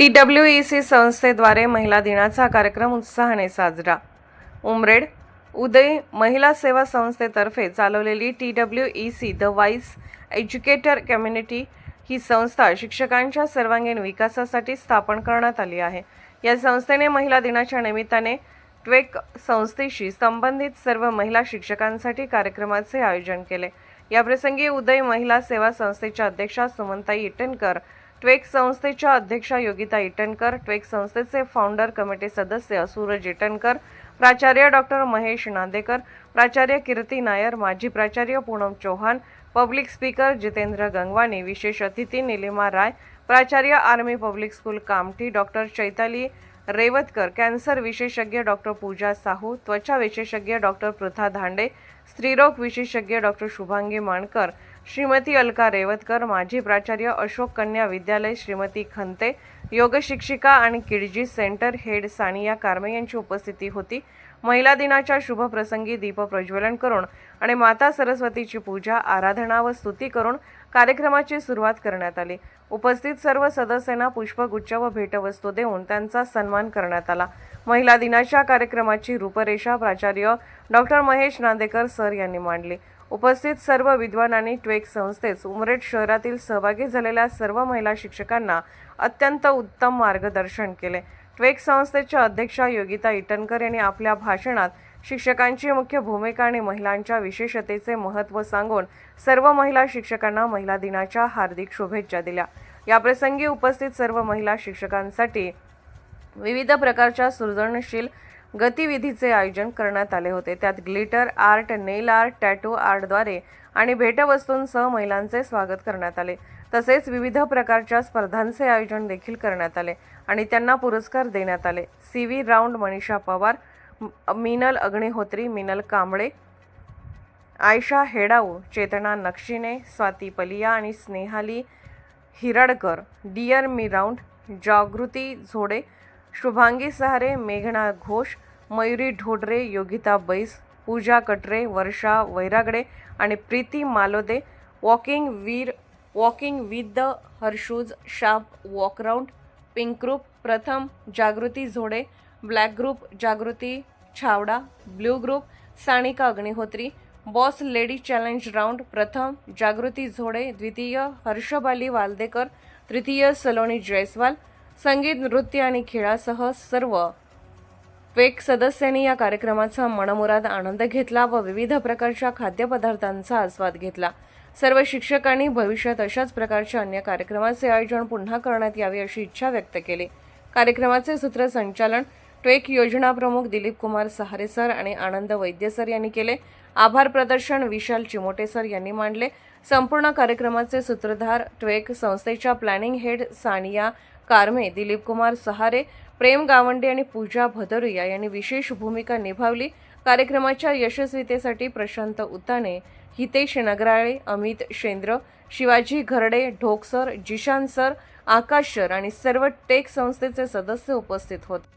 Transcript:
T W E C संस्थेद्वारे महिला दिनाचा कार्यक्रम उत्साहाने साजरा. उमरेड उदय महिला सेवा संस्थेतर्फे चालवलेली T W E C the wise educator community ही संस्था शिक्षकांच्या सर्वांगीण विकासासाठी स्थापन करण्यात आली आहे. या संस्थेने महिला दिनाच्या निमित्ताने ट्वेक संस्थेशी संबंधित सर्व महिला शिक्षकांसाठी कार्यक्रमाचे आयोजन केले. याप्रसंगी उदय महिला सेवा संस्थेच्या अध्यक्षा सुमंताई इटनकर ट्वेक संस्थेच्या अध्यक्षा योगिता इटनकर ट्वेक संस्थेचे फाउंडर कमिटी सदस्य सूरज इटनकर प्राचार्य डॉक्टर महेश नांदेकर प्राचार्य कीर्ती नायर माजी प्राचार्य पूनम चौहान पब्लिक स्पीकर जितेंद्र गंगवानी विशेष अतिथी निलिमा राय प्राचार्य army public school Kamthi doctor Chaitali Revatkar cancer विशेषज्ञ डॉक्टर पूजा साहू त्वचा विशेषज्ञ डॉक्टर पृथा धांडे स्त्रीरोग विशेषज्ञ डॉक्टर शुभांगी माणकर श्रीमती अलका रेवतकर माजी प्राचार्य अशोक कन्या विद्यालय श्रीमती खंते योग शिक्षिका आणि Kidzee center head Saniya Karme यांची उपस्थिती होती. महिला दिनाच्या शुभप्रसंगी दीप प्रज्वलन करून आणि माता सरस्वतीची पूजा आराधना व स्तुती करून कार्यक्रमाची सुरुवात करण्यात आली. उपस्थित सर्व सदस्यांना पुष्पगुच्छ व भेटवस्तू देऊन त्यांचा सन्मान करण्यात आला. महिला दिनाच्या कार्यक्रमाची रूपरेषा प्राचार्य डॉक्टर महेश नांदेकर सर यांनी मांडली. उपस्थित सर्व विद्वानांनी ट्वेक संस्थेस उमरेड शहरातील सहभागी झालेल्या सर्व महिला शिक्षकांना अत्यंत उत्तम मार्गदर्शन केले. ट्वेक संस्थेच्या अध्यक्षा योगिता इटनकर यांनी आपल्या भाषणात शिक्षकांची मुख्य भूमिका आणि महिलांच्या विशेषतेचे महत्त्व सांगून सर्व महिला शिक्षकांना महिला दिनाच्या हार्दिक शुभेच्छा दिल्या. याप्रसंगी उपस्थित सर्व महिला शिक्षकांसाठी विविध प्रकारच्या सृजनशील गतिविधीचे आयोजन करण्यात आले होते. त्यात glitter art nail art tattoo आर्टद्वारे आणि भेटवस्तूंसह महिलांचे स्वागत करण्यात आले. तसेच विविध प्रकारच्या स्पर्धांचे आयोजन देखील करण्यात आले आणि त्यांना पुरस्कार देण्यात आले. C V round Manisha Pawar Minal Agnihotri Minal Kamble Ayesha Hedau Chetana नक्षिने Swati Paliya आणि Snehali Hiradkar dear me round Jagruti Zode Shubhangi Sahare मेघना घोष मयुरी ढोडरे योगिता बैस पूजा कटरे वर्षा वैरागडे आणि प्रीती मालोदे. वॉकिंग वीर वॉकिंग विथ द हर्शूज शाप वॉक राऊंड पिंक ग्रुप प्रथम Jagruti Zode black group Jagruti Chhavda blue group Sanika Agnihotri boss lady challenge round प्रथम जागृती झोडे द्वितीय हर्षबाली वालदेकर तृतीय सलोनी जयस्वाल संगीत नृत्य आणि खेळासह सर्व वेक सदस्यांनी या कार्यक्रमाचा मनमुराद आनंद घेतला व विविध प्रकारच्या खाद्यपदार्थांचा आस्वाद घेतला. सर्व शिक्षकांनी भविष्यात अशाच प्रकारच्या अन्य कार्यक्रमाचे आयोजन पुन्हा करण्यात यावे अशी इच्छा व्यक्त केली. कार्यक्रमाचे सूत्रसंचालन ट्वेक योजना प्रमुख दिलीप कुमार सहारे सर आणि आनंद वैद्य सर यांनी केले. आभार प्रदर्शन विशाल चिमोटे सर यांनी मांडले. संपूर्ण कार्यक्रमाचे सूत्रधार ट्वेक संस्थेच्या प्लॅनिंग हेड सानिया कारमे दिलीप कुमार सहारे प्रेम गावंडे आणि पूजा भदरिया यांनी विशेष भूमिका निभावली. कार्यक्रमाच्या यशस्वीतेसाठी प्रशांत उताने हितेश नगराळे अमित शेंद्र शिवाजी घरडे ढोकसर जिशान सर आकाश सर आणि सर्व टेक संस्थेचे सदस्य उपस्थित होते.